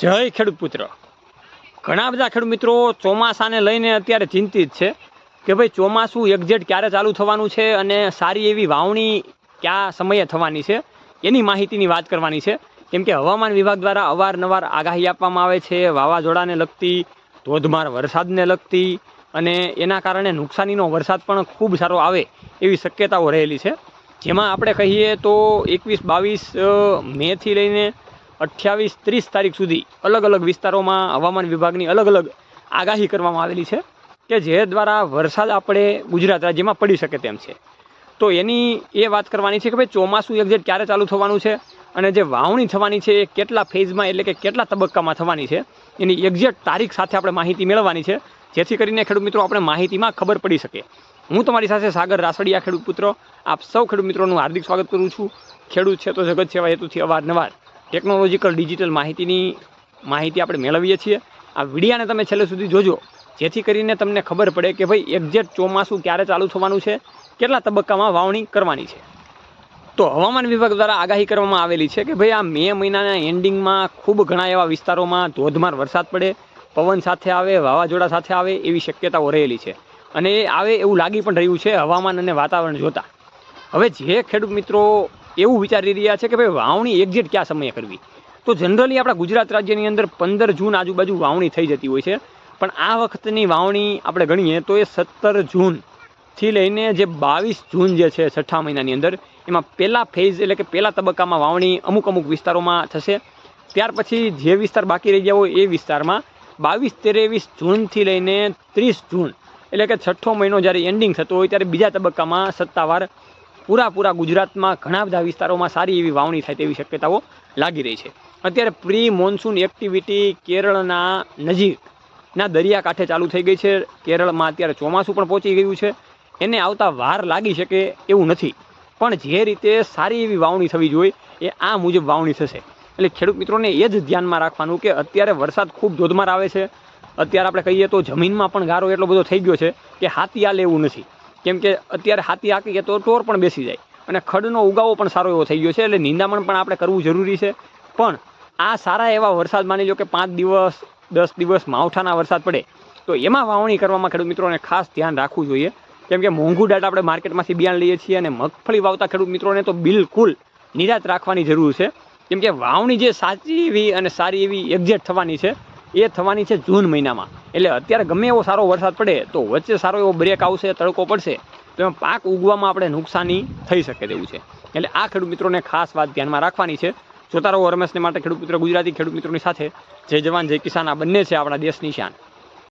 જય ખેડૂત પુત્ર ઘણા બધા ખેડૂત મિત્રો ચોમાસાને લઈને અત્યારે ચિંતિત છે કે ભાઈ ચોમાસું એક્ઝેટ ક્યારે ચાલુ થવાનું છે અને સારી એવી વાવણી કયા સમયે થવાની છે? એની માહિતીની વાત કરવાની છે. કેમ કે હવામાન વિભાગ દ્વારા અવારનવાર આગાહી આપવામાં આવે છે, વાવાઝોડાને લગતી, ધોધમાર વરસાદને લગતી અને એના કારણે નુકસાનીનો વરસાદ પણ ખૂબ સારો આવે એવી શક્યતાઓ રહેલી છે. જેમાં આપણે કહીએ તો એકવીસ બાવીસ મેથી લઈને અઠ્યાવીસ ત્રીસ તારીખ સુધી અલગ અલગ વિસ્તારોમાં હવામાન વિભાગની અલગ અલગ આગાહી કરવામાં આવેલી છે કે જે દ્વારા વરસાદ આપણે ગુજરાત રાજ્યમાં પડી શકે તેમ છે. તો એની એ વાત કરવાની છે કે ભાઈ ચોમાસું એક્ઝેક્ટ ક્યારે ચાલુ થવાનું છે અને જે વાવણી થવાની છે એ કેટલા ફેઝમાં એટલે કે કેટલા તબક્કામાં થવાની છે એની એક્ઝેક્ટ તારીખ સાથે આપણે માહિતી મેળવવાની છે. જેથી કરીને ખેડૂત મિત્રો આપણે માહિતીમાં ખબર પડી શકે. હું તમારી સાથે સાગર રાસડિયા ખેડૂત પુત્ર, આપ સૌ ખેડૂત મિત્રોનું હાર્દિક સ્વાગત કરું છું. ખેડૂત છે તો જગત સેવા હેતુથી અવારનવાર ટેકનોલોજીકલ ડિજિટલ માહિતીની માહિતી આપણે મેળવીએ છીએ. આ વિડીયાને તમે છેલ્લે સુધી જોજો. જેથી કરીને તમને ખબર પડે કે ભાઈ એક્ઝેક્ટ ચોમાસું ક્યારે ચાલુ થવાનું છે, કેટલા તબક્કામાં વાવણી કરવાની છે. તો હવામાન વિભાગ દ્વારા આગાહી કરવામાં આવેલી છે કે ભાઈ આ મે મહિનાના એન્ડિંગમાં ખૂબ ઘણા એવા વિસ્તારોમાં ધોધમાર વરસાદ પડે, પવન સાથે આવે, વાવાઝોડા સાથે આવે એવી શક્યતાઓ રહેલી છે. અને એ આવે એવું લાગી પણ રહ્યું છે હવામાન અને વાતાવરણ જોતાં. હવે જે ખેડૂત મિત્રો એવું વિચારી રહ્યા છે કે ભાઈ વાવણી એક્ઝેક્ટ કયા સમયે કરવી? તો જનરલી આપણા ગુજરાત રાજ્યની અંદર પંદર જૂન આજુબાજુ વાવણી થઈ જતી હોય છે. પણ આ વખતની વાવણી આપણે ગણીએ તો એ સત્તર જૂનથી લઈને જે બાવીસ જૂન જે છે છઠ્ઠા મહિનાની અંદર, એમાં પહેલા ફેઝ એટલે કે પહેલા તબક્કામાં વાવણી અમુક અમુક વિસ્તારોમાં થશે. ત્યાર પછી જે વિસ્તાર બાકી રહી ગયા હોય એ વિસ્તારમાં બાવીસ ત્રેવીસ જૂનથી લઈને ત્રીસ જૂન એટલે કે છઠ્ઠો મહિનો જ્યારે એન્ડિંગ થતો હોય ત્યારે બીજા તબક્કામાં સત્તાવાર પૂરા પૂરા ગુજરાતમાં ઘણા બધા વિસ્તારોમાં સારી એવી વાવણી થાય તેવી શક્યતાઓ લાગી રહી છે. અત્યારે પ્રી મોન્સૂન એક્ટિવિટી કેરળના નજીકના દરિયાકાંઠે ચાલુ થઈ ગઈ છે. કેરળમાં અત્યારે ચોમાસું પણ પહોંચી ગયું છે. એને આવતા વાર લાગી શકે એવું નથી. પણ જે રીતે સારી એવી વાવણી થવી જોઈએ એ આ મુજબ વાવણી થશે. એટલે ખેડૂત મિત્રોને એ જ ધ્યાનમાં રાખવાનું કે અત્યારે વરસાદ ખૂબ ધોધમાર આવે છે. અત્યારે આપણે કહીએ તો જમીનમાં પણ ગારો એટલો બધો થઈ ગયો છે કે હાથી આલે એવું નથી. કેમ કે અત્યારે હાથી હાકીએ તો ટોર પણ બેસી જાય. અને ખડનો ઉગાવો પણ સારો એવો થઈ ગયો છે, એટલે નિંદામણ પણ આપણે કરવું જરૂરી છે. પણ આ સારા એવા વરસાદ માની લો કે પાંચ દિવસ, દસ દિવસ માવઠાના વરસાદ પડે, તો એમાં વાવણી કરવામાં ખેડૂત મિત્રોને ખાસ ધ્યાન રાખવું જોઈએ. કેમ કે મોંઘું ડાટ આપણે માર્કેટમાંથી બિયાણ લઈએ છીએ અને મગફળી વાવતા ખેડૂત મિત્રોને તો બિલકુલ નિરાત રાખવાની જરૂર છે. કેમ કે વાવણી જે સાચી એવી અને સારી એવી એક્ઝેક્ટ થવાની છે એ થવાની છે જૂન મહિનામાં. એટલે અત્યારે ગમે એવો સારો વરસાદ પડે, તો વચ્ચે સારો એવો બ્રેક આવશે, તડકો પડશે, તો એમાં પાક ઉગવામાં આપણે નુકસાની થઈ શકે તેવું છે. એટલે આ ખેડૂત મિત્રોને ખાસ વાત ધ્યાનમાં રાખવાની છે. જોતા રહો, રમેશને માટે ખેડૂત મિત્ર ગુજરાતી ખેડૂત મિત્રોની સાથે. જય જવાન, જય કિસાન, આ બંને છે આપણા દેશની શાન.